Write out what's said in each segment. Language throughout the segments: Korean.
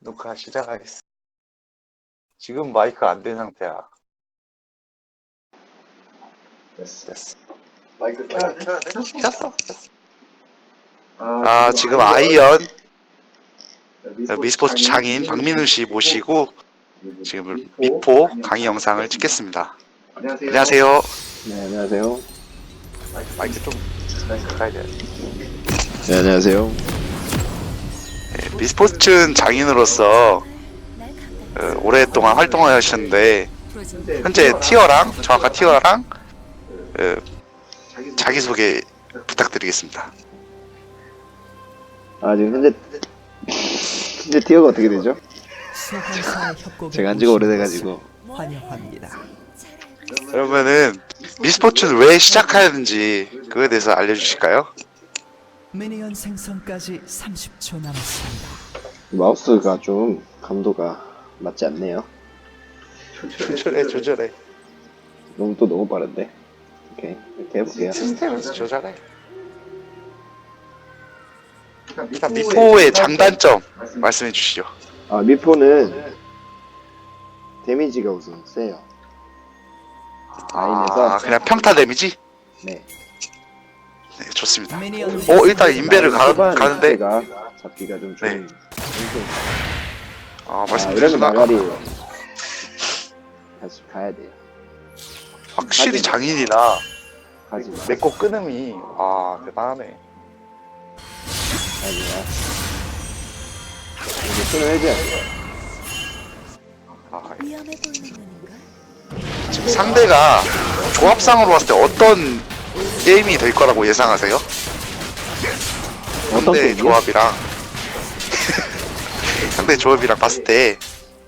녹화 시작하겠습니다. 지금 마이크 안 된 상태야. 됐어. 됐어. 마이크 켜야 돼? 켰어. 아, 지금 아이언 미스포츠 장인 박민우 씨 모시고 지금 미포 강의 영상을 찍겠습니다. 안녕하세요. 안녕하세요. 네, 안녕하세요. 마이크 좀 가까이 돼. 네, 안녕하세요. 네, 미스포츠 장인으로서 어, 오랫동안 활동을 하셨는데 현재 티어랑 정확한 티어랑 어, 자기소개 부탁드리겠습니다. 아, 지금 현재, 현재 티어가 어떻게 되죠? 제가 한 지가 오신 오래돼가지고. 환영합니다. 그러면은 미스포츠는 왜 시작하였는지 그거에 대해서 알려주실까요? 미니언 생성까지 30초 남았습니다. 마우스가 좀 감도가 맞지 않네요. 조절해 조절해 너무 또 너무 빠른데. 오케이, 이렇게 해볼게요. 시스템에서 조절해 일단 미포의 장단점 말씀해 주시죠 아, 미포는 데미지가 우선 세요. 아 라인에서 그냥 평타 데미지? 네. 네 좋습니다 어 일단 인베를 가, 초반 가는데 잡기가 좀 네. 좀. 아 아, 나가리 다시 가야 돼요. 확실히 장인이라 가지 마. 내거 끊음이 와 대단하네 아니야. 이제 손을 해줘야 돼. 아, 위험해 보이는 분인가? 지금 상대가 조합상으로 봤을 때 어떤 게임이 될 거라고 예상하세요? 어떤 상대 게임이요? 조합이랑 상대 조합이랑 봤을 때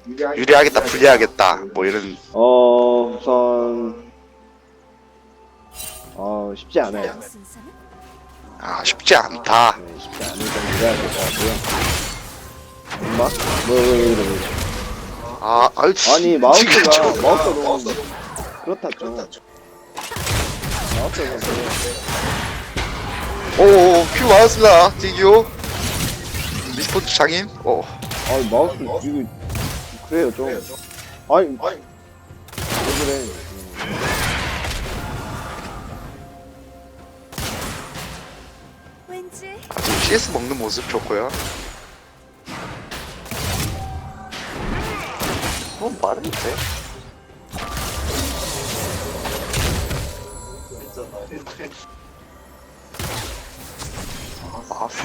유리하겠다 불리하겠다 뭐 이런 어, 우선 어 쉽지 않아요. 아 쉽지 않다 네, 쉽지 않은 정도가 될것 같고요. 엄마? 뭐 이러고 아 아유 아니 마우스가 마우스가 너무 그렇다 좀. 오오 큐 맞았습니다. 디규 미스포츠 장인. 어. 아니 마우스 이거 그래요 좀. 아니. 왜 그래? 음. 왠지? 아주 CS 먹는 모습 좋고요. 어 말은 돼 아, 마우스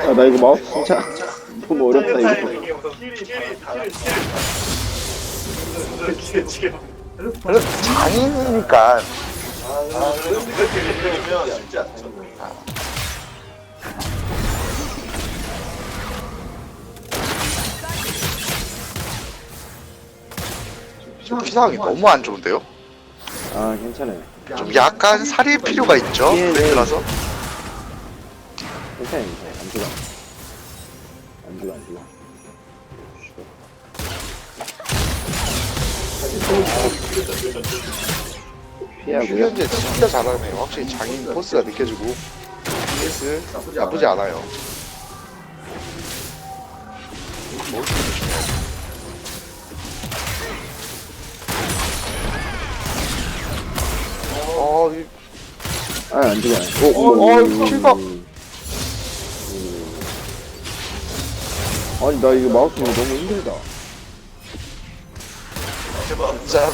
아, 나 이거 마우스 진짜 너무 어렵다 이거. 그래 장인이니까 좀 피상이 너무 안 좋은데요? 아 괜찮아요. 좀 약간 살릴 필요가 있죠? 예, 네. 그래서 괜찮아요 괜찮아요. 안 죽어. 안 죽어 안 죽어. 피하고요. 현재 진짜 잘하네요. 확실히 장인 포스가 느껴지고 PS 나쁘지 않아요. 어, 이- 아, 안 죽어. 오, 어, 오, 어. 오. 아니, 나 이거 마우스 너무 힘들다. 진짜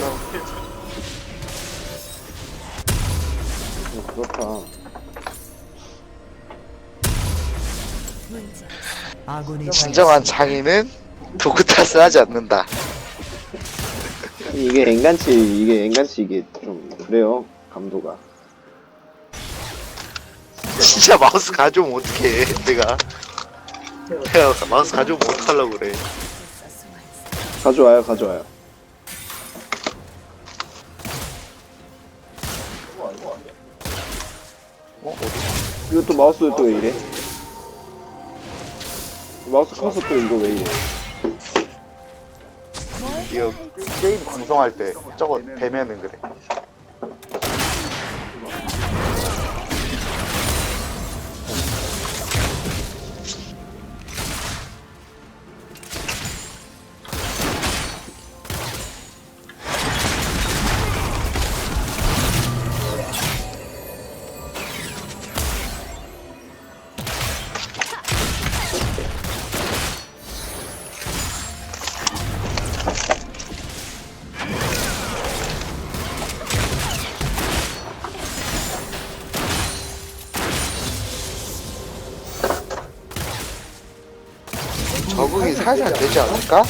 어, 그렇다. 아군이 진정한 장인은 도구 탓을 하지 않는다. 이게 앵간치, 이게 앵간치 이게 좀 그래요. 감도가. 진짜 마우스 가져오면 어떡해, 내가. 내가 마우스 가져오면 어떡하려고 그래. 가져와요, 가져와요. 어, 어디? 이거 또 마우스 또 왜 이래? 마우스 커서 또 이거 왜 이래? 이거 게임 방송할 때 저거 대면은 그래. 살살 되지 않을까?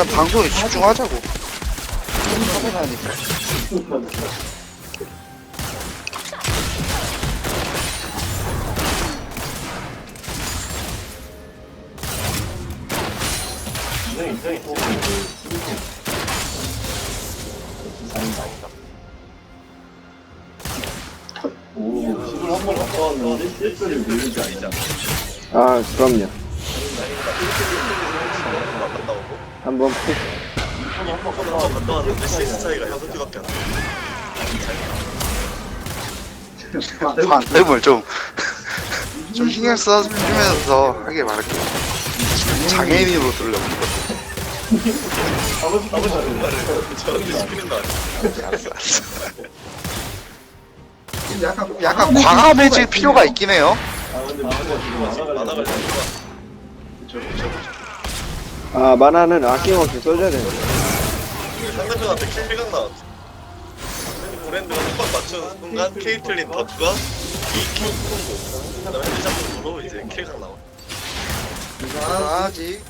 일단 방송에 집중하자고. 화면하니까. 아 그럼요 한번 푹 갔다 왔는데 CS 차이가 6개밖에 안 나. 반응을 좀, 좀 신경 써주면서 하게 말할게요. 장애인으로 들려고. 저한테 시키는 거 아니야? 알았어, 알았어. 약간 과감해질 필요가 있긴 해요. 만화가 잘 아 만화는 아낌없이 써줘야 되는데 상대편한테 킬비각 나왔어. 브랜드가 한번 맞춘 순간 케이틀린 덧과 2킬 콤보. 그 다음에 헤드샷으로 이제 킬각 나와. 아직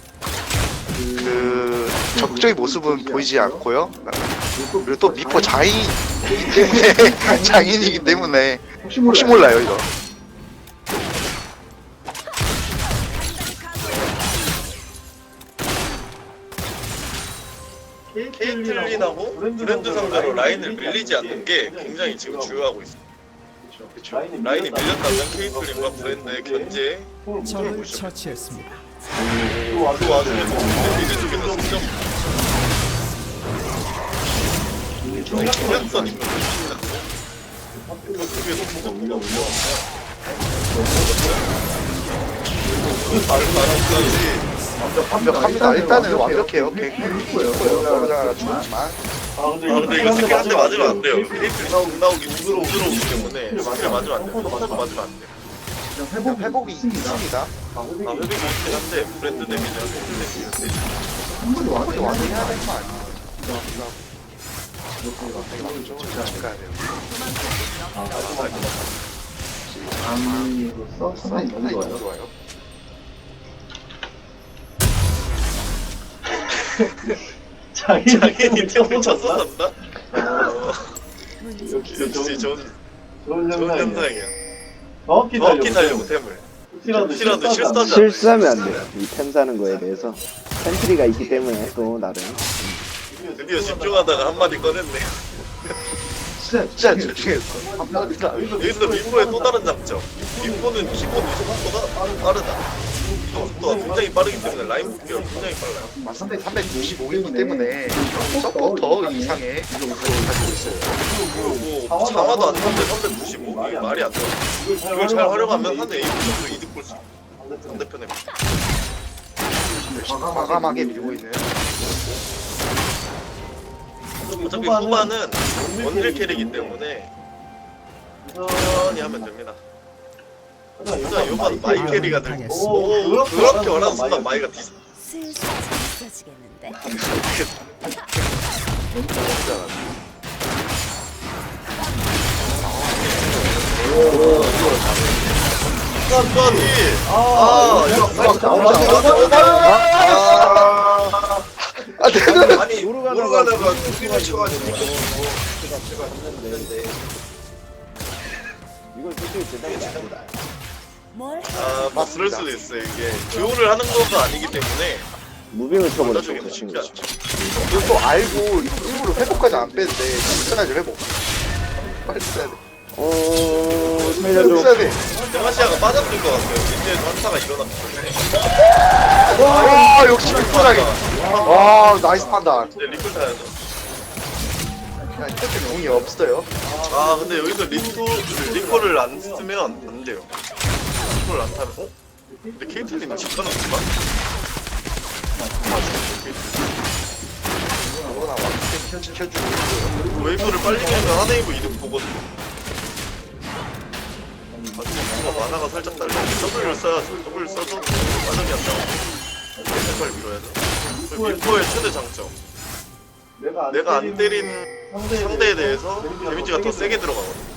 그 적극적인 모습은 보이지 않고요. 그리고 또 미포 장인이기 때문에 장인이기 때문에 혹시 몰라요 이거. 케이틀린하고 브랜드 상대로 라인을 밀리지 않는 게 굉장히 지금 중요하고 있어. 라인이 밀렸다면 케이틀린과 브랜드의 견제 적을 처치했습니다. 그 와중에서 브랜드 쪽에서 승점 경량선이면 그쪽에서 승점 보가 올려 완벽합니다. 일단은 완벽해요. 그러다가 죽었지만 아 근데 이거 스킬 한대 맞으면 안 돼요. 케이틀린 나오기 나오기 부드러우기 때문에 맞으면 안 돼요. 한대 맞으면 안 돼요. 회복, 회복이 있습니다. 아 회복이 있긴 한데 브랜드 데미지 한번도 완전 해야 되는 거 아니에요? 되게 많죠. 좀 가야 돼요. 장미로서 상당히 너무 좋아요. 장애인이 템을 쳤어 산다? 어, 문제 역시 좋은 좋은. 현상이야. 정확히 정확히 살려고 템을. 혹시라도 혹시라도 실수하지 않는 실수하면 안 돼요. 이 템 사는 거에 대해서. 팬트리가 있기 때문에 또 나름. 드디어 집중하다가 한 마디 꺼냈네. 진짜 집중했어. 여기서 미포의 또 다른 장점. 미포는 기본 속도가 빠르다. 기본 속도가 굉장히 빠르기 때문에 라인 복귀가 굉장히 빨라요. 상대 365이기 때문에 서포터 이상의 이동을 가지고 있어요. 그리고 장화도 안 탔는데 395 이게 말이 안돼. 이걸 잘 활용하면 한 A 정도 이득 볼 수 있어 상대편에. 과감하게 밀고 있는. 어차피 후반은 원딜 캐릭이기 때문에 천천히 하면 됩니다 진짜 요번 마이 캐리가 될 당했습니다. 오, 그렇게 말하는 순간 마이가 뒤 슬슬 재밌어지겠는데? 끝까지 아 이거 아 내가 아니 모르가다가 두팀을 쳐가지고 이걸 솔직히 제대로 안 된다 뭘? 아뭐 그럴 수도 있어요 이게 듀오를 하는 것도 아니기 때문에 무빙을 만나주기도 그 친구 이거 또 알고 일부러 회복까지 안 뺐는데 끝까지 회복. 빨리 써야 돼. 어 빨리 살려줘 써야 돼. 데마시아가 빠졌을 것 같아요. 이제에서 한타가 일어났기 때문에. 와 역시 리콜하게. 와 나이스 판단. 이제 리콜 타야죠. 야 이렇게 공이 없어요. 아 근데 여기서 리콜 리콜을 안 쓰면 안 돼요. 리콜을 안 타면 어? 근데 케이틀린 집가는구만. 뭐나 와 지켜주고. 웨이브를 빨리 깨면 하네이브 이득 보거든. 아, 만화가 살짝 딸려. W를 써야죠. W를 써도 빠져이 안 나와. 왼발 밀어야죠. 그리고 미포의 최대 장점. 내가 안 때린 상대에 대해서 데미지가 더 세게 들어가거든.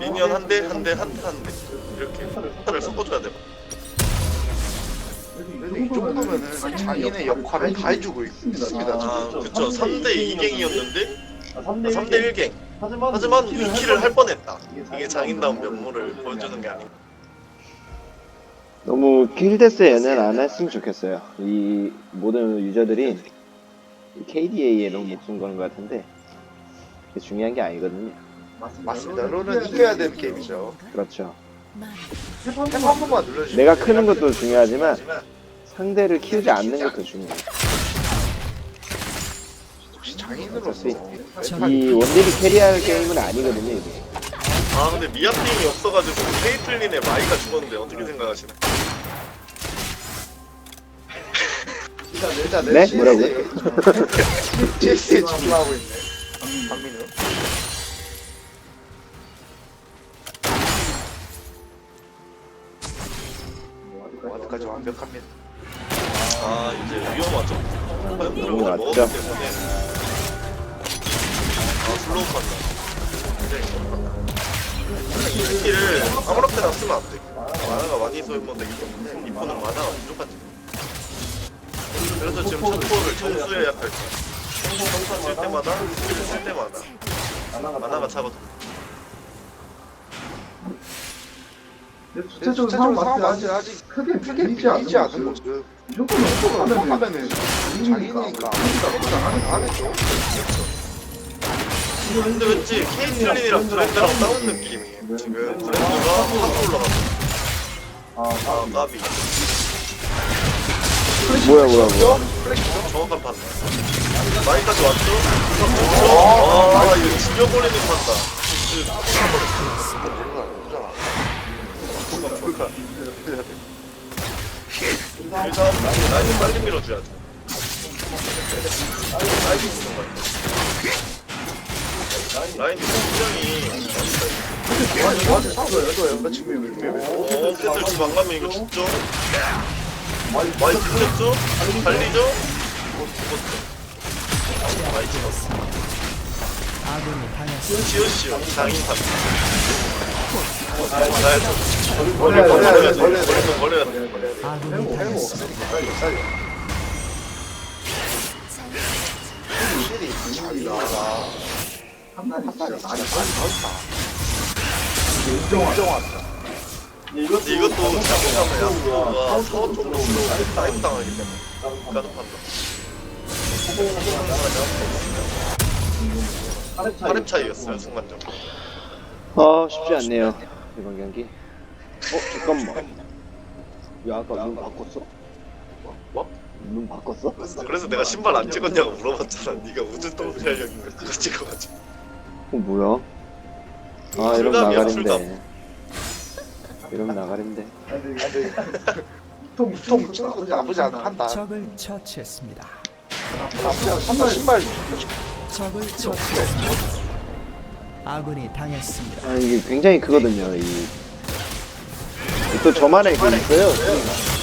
미니언 한 대, 한 대, 한 대, 한 대. 이렇게 한타를 섞어줘야 돼. 근데 이 정도면은 자기네 역할을 다 해주고 있습니다. 아, 그쵸. 3대 2갱이었는데, 아, 3대 1갱. 하지만 하지만 2킬을 할 뻔했다. 이게 장인다운 면모를 보여주는 게 아닌가. 너무 길데스 연연 안 했으면 좋겠어요 이 모든 유저들이 KDA에 너무 목숨 거는 것 같은데 그게 중요한 게 아니거든요 맞습니다. 롤은 이겨야 되는 게임이죠. 그렇죠 탭 한 번만 눌러주세요. 내가 크는 것도 중요하지만 상대를 키우지 않는 것도 중요해 혹시 장인으로서 이 원딜이 캐리할 게임은 아니거든요 이게 아, 근데 미아핑이 없어가지고 케이틀린의 마이가 죽었는데 어떻게 생각하시나? 일단 네? 뭐라고요? CS에 집중하고 있네. 박민우. 아, 슬로우 판다. 굉장히. 이 스킬을 아무렇게나 쓰면 안 돼. 만화가 많이 때문에 이포는 만화가 부족하지. 그래서 지금 첫 정수해야 할 때. 성사 칠 때마다, 스킬을 쓸 때마다 만화가 차거든. 전체적으로 상황 때 아직 크게 크게 비리지 않은 모습. 이 정도면 하면은 안 하겠죠. 근데 왠지 케이틀린이랑 브랜드랑 싸운 느낌이에요. 지금 브랜드가 확 올라갔어. 아, 나비. 뭐야 뭐야 뭐야 정확한 판단. 마이까지 왔죠? 아, 아, 이거 죽여버리는 판단. 일단 라인 빨리 밀어줘야죠. 라인 보는 거야. 라인 굉장히 완전 상관없어요. 이거 지금 이거 어, 캐틀 집안 가면 이거 죽죠? 많이 죽겠죠? 달리죠? 어, 죽었죠. 많이 죽었어. 아군이 당했습니다. 시오시오, 장인판. 나야죠. 벌레 벌레 걸려야 돼. 벌레 걸리면 걸려야 돼. 아군이 당했습니다. 확실히 자기가 한 달이 많이 많다. 인정하다. 근데 이것도 잘못하면 야구가 사업 쪽으로 다이브 당하기 때문에 판단. 파렙 차이였어요, 순간적으로. 아 쉽지 않네요 이번 경기 어 잠깐만 야 아까 눈 바꿨어? 뭐? 눈 바꿨어? 그래서 내가 신발 안 찍었냐고 물어봤잖아. 네가 우주 동시알력인가 그거 찍어가지고. 어 뭐야? 아 이러면 나가린데 이러면 나가린데 통통 나쁘지 나쁘지 않은 판단. 적을 처치했습니다. 나쁘지 않은 판단 신발 적을 처치했습니다. 아군이 당했습니다. 아 이게 굉장히 크거든요 이 또 저만의 그 있어요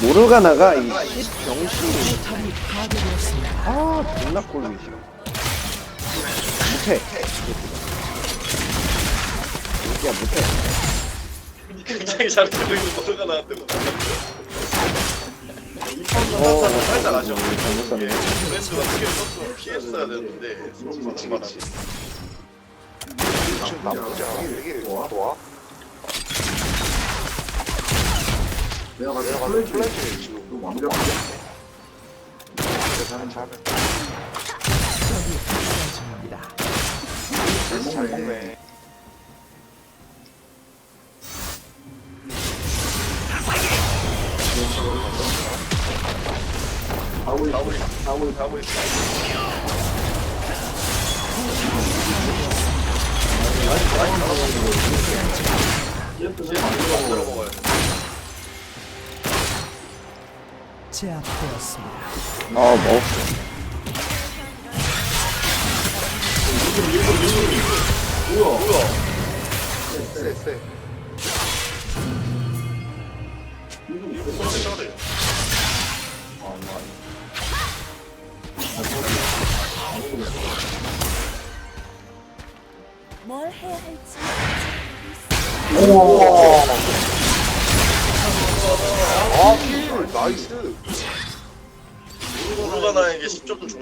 모르가나가 이 파괴되었습니다. 아 존나 싫어. 못해. 야 못해. 굉장히 잘 되고 있는 모드가 나왔는 한타는 살짝 아쉬워. 잘못 썼네. 브랜드가 스킬 썼으면 피했어야 되는데 그치 그치 지금 나쁘지 않아. 되게 좋아 내가 가서 내가 플래시 플래시를 지금 좀 완벽하게 적이 부서집니다. 잘 먹네 가고 있어 하고 있어. 만들어 먹어야 돼. 제압되었습니다. 어 먹었어. 뭐야? 쎄 쎄 뭘 해야 할지 아킬 나이스 모르가나에게 10점 중.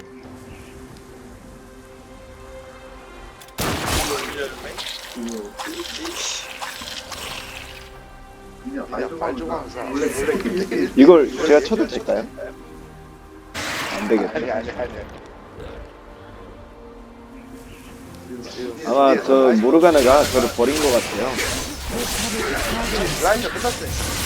이걸 제가 쳐도 될까요? 안 되겠다. 아니 아니 아니 아마 저 모르가나가 저를 버린 것 같아요. 라인저 끝났어요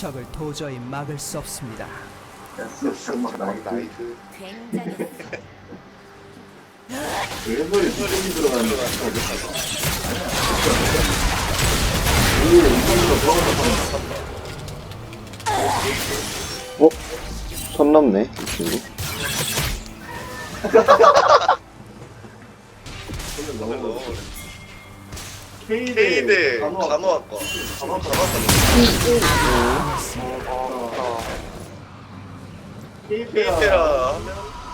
적을 도저히 막을 수 없습니다. 나이스 굉장히 왼손이 수준이 들어가는 거야 어? 선 넘네 이 친구. K대 간호학 간호학과. 간호학과. K대라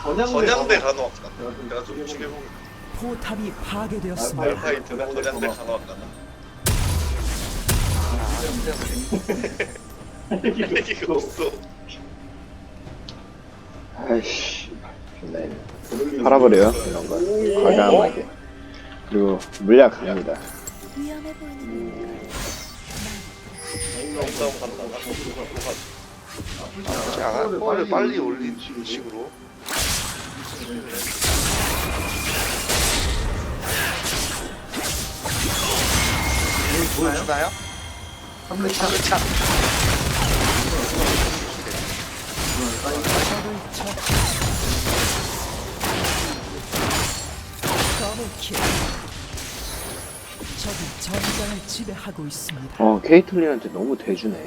하면 건양대 간호학과. 내가 좀 보면 포탑이 파괴되었습니다. 알파이트나 건양대 간호학과다. 얘기가 없어. 아이씨. 네. 팔아버려요 이런 거. 과감하게. 그리고 물약 갑니다. 위험해 보이는 간다가 자 빨리 빨리 올린 식으로 보여주나요? 3차 3차 더블 킬. 적이 전장을 지배하고 있습니다. 어 케이틀린한테 너무 대주네.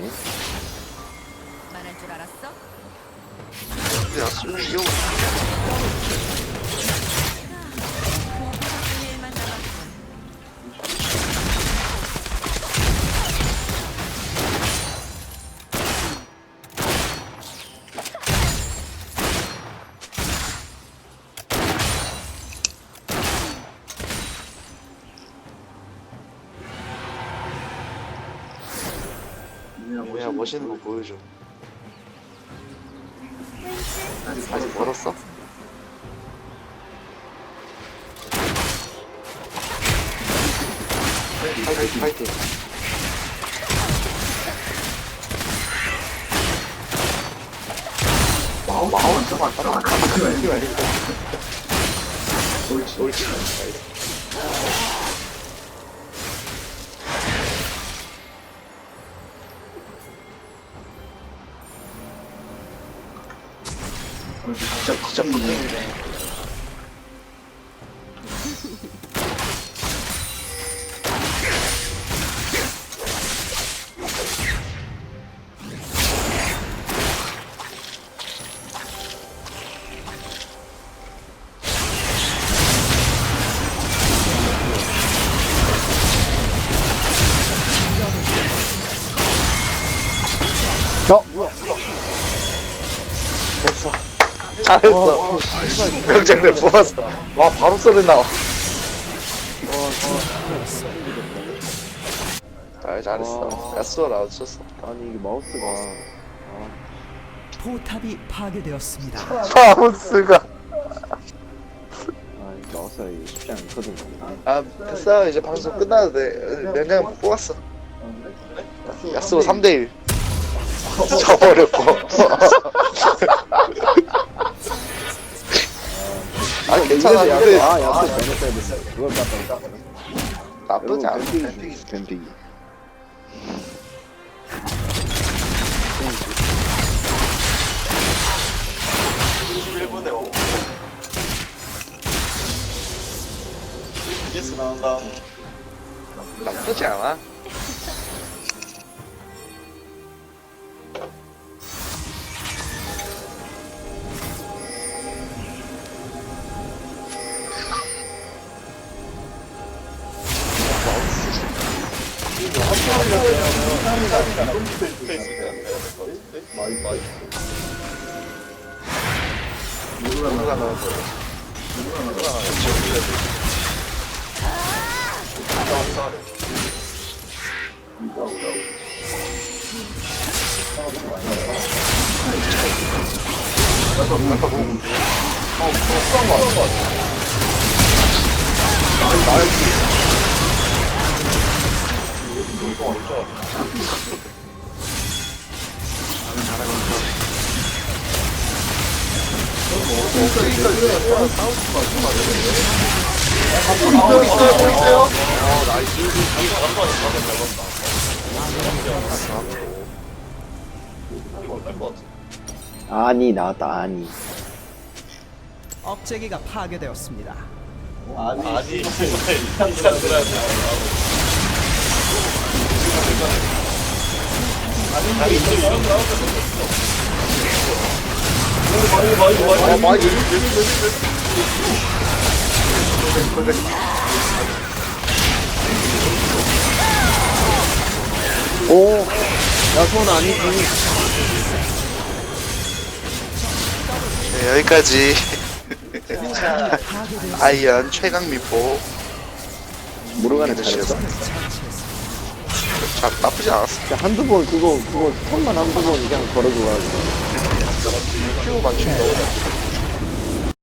말할 줄 알았어? 야수 귀 멋있는 거 보여줘. 아직 멀었어? 파이팅 파이팅. 마우 마우 진짜 맞다 옳지 옳지 진짜 진짜 못생기네 어? 뭐야? 잘했어. 명장면 뽑았어. 와 바로 소리 나와. 아 잘했어. 야스오 나왔었어. 아니 이게 마우스가 포탑이 파괴되었습니다. 마우스가. 아이 마우스가 이게 쉽지 않거든요. 아 됐어 이제 방송 끝나도 돼. 명장 뽑았어. 야스오 3대1 져버렸고. 아 괜찮아. 이래서 근데 아 야수 베네스야 됐어. 그걸 깜빡. 나쁘지 않아. 뱀픽이지 뱀픽이. 일분에 5. 예스 나온다. 나쁘지 않아. 누가 나왔어? 누가 나왔어? 있어요, 있어요, 있어요. 아니 나왔다 아니. 억제기가 파괴되었습니다. 아니, 진짜 들어야 돼. 어, 많이 오. 야손 아니지. 네, 여기까지. 아이언 최강 미포 모르가네 잘했어. 자, 나쁘지 않았어 한두 번 그거 그거 턴만 한두 번 그냥 걸어줘가지고. 큐 맞춘 거